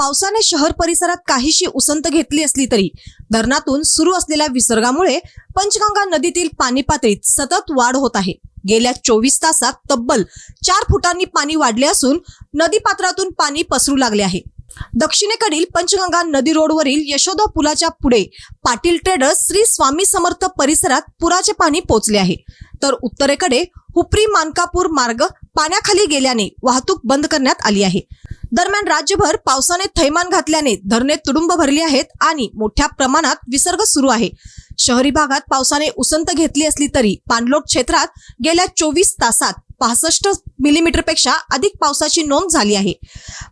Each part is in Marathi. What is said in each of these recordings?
पावसाने शहर परिसरात काहीशी उसंत घेतली असली तरी धरणातून सुरू असलेल्या विसर्गामुळे पंचगंगा नदीतील पाणी पातळीत सतत वाढ होत आहे. गेल्या चोवीस तासात तब्बल चार फुटांनी पाणी वाढले असून नदी पात्रातून पाणी पसरू लागले आहे. दक्षिणेकडील पंचगंगा नदी रोडवरील यशोदा पुलाच्या पुढे पाटील ट्रेडर्स श्री स्वामी समर्थ परिसरात पुराचे पाणी पोचले आहे. तर उत्तरेकडे हुपरी मानकापूर मार्ग पाण्याखाली गेल्याने वाहतूक बंद करण्यात आली आहे. दरम्यान राज्यभर पावसाने थैमान घातल्याने धरणे तुडुंब भरली आहेत आणि मोठ्या प्रमाणात विसर्ग सुरू आहे. शहरी भागात पावसाने उसंत घेतली असली तरी पाणलोट क्षेत्रात गेल्या चोवीस तासात पासष्ट मिलीमीटरपेक्षा अधिक पावसाची नोंद झाली आहे.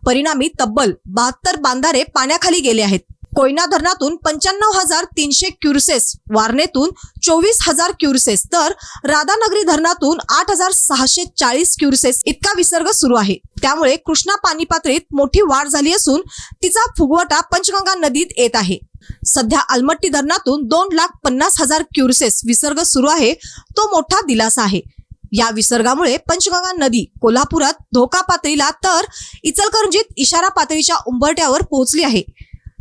परिणामी तब्बल बहात्तर बांधारे पाण्याखाली गेले आहेत. कोयना धरणातून पंच्याण्णव हजार तीनशे क्युरसेस वारणेतून चोवीस हजार क्युरसेस तर राधानगरी धरणातून आठ हजार सहाशे चाळीस क्युरसेस इतका विसर्ग सुरू आहे. त्यामुळे कृष्णा पाणी पातळीत मोठी वाढ झाली असून तिचा फुगवटा पंचगंगा नदीत येत आहे. सध्या अलमट्टी धरणातून दोन लाख पन्नास हजार क्युरसेस विसर्ग सुरू आहे तो मोठा दिलासा आहे. या विसर्गामुळे पंचगंगा नदी कोल्हापुरात धोका पातळीला तर इचलकरंजीत इशारा पातळीच्या उंबरट्यावर पोहोचली आहे.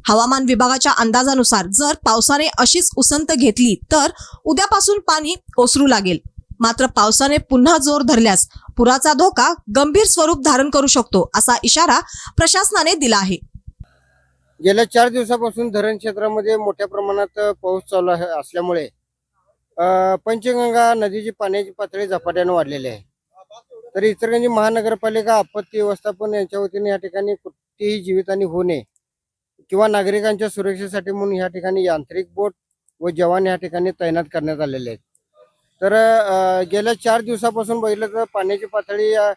हवामान विभागाच्या अंदाजानुसार जर पावसाने अशीच उसंत घेतली तर उद्यापासून पाणी ओसरू लागेल. मात्र पावसाने पुन्हा जोर धरल्यास पुराचा धोका गंभीर स्वरूप धारण करू शकतो असा इशारा प्रशासनाने दिला आहे. गेल्या चार दिवसापासून धरण क्षेत्रामध्ये मोठ्या प्रमाणात पाऊस चालू आहे असल्यामुळे पंचगंगा नदीची पाण्याची पातळी झपाट्याने वाढलेली आहे. तर इचलकरंजी महानगरपालिका आपत्ती व्यवस्थापन यांच्या वतीने या ठिकाणी कुठलीही जीवितहानी होऊ नये किंवा नागरिकांच्या सुरक्षेसाठी म्हणून या ठिकाणी यांत्रिक बोट व जवान या ठिकाणी तैनात करण्यात आलेले आहेत. तर गेल्या चार दिवसापासून बघितलं तर पाण्याची पातळी अ,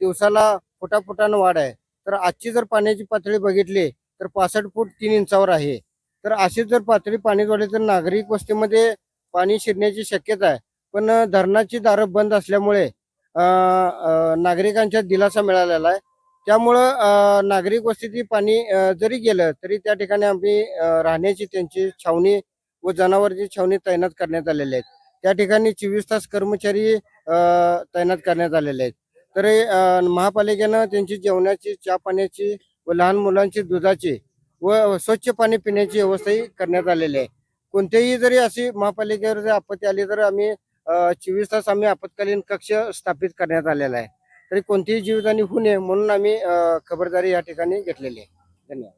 दिवसाला फुटाफुटानं वाढ आहे. तर आजची जर पाण्याची पातळी बघितली तर पासष्ट फूट तीन इंचावर आहे. तर अशीच जर पातळी पाणी वाढली तर नागरिक वस्तीमध्ये पाणी शिरण्याची शक्यता आहे. पण धरणाची दारं बंद असल्यामुळे नागरिकांच्या दिलासा मिळालेला आहे. त्यामुळं नागरिक वस्तीतील पाणी जरी गेलं तरी त्या ठिकाणी आम्ही राहण्याची त्यांची छावणी व जनावरची छावणी तैनात करण्यात आलेली आहेत. त्या ठिकाणी चोवीस तास कर्मचारी तैनात करण्यात आलेले आहेत. तर महापालिकेनं त्यांची जेवणाची चहा पाण्याची व लहान मुलांची दुधाची व स्वच्छ पाणी पिण्याची व्यवस्थाही करण्यात आलेली आहे. कोणतेही जरी अशी महापालिकेवर जर आपत्ती आली तर आम्ही चोवीस तास आम्ही आपत्कालीन कक्ष स्थापित करण्यात आलेला आहे. तरी कोणतीही जीवितहानी होऊ नये म्हणून आम्ही खबरदारी या ठिकाणी घेतलेली आहे. धन्यवाद.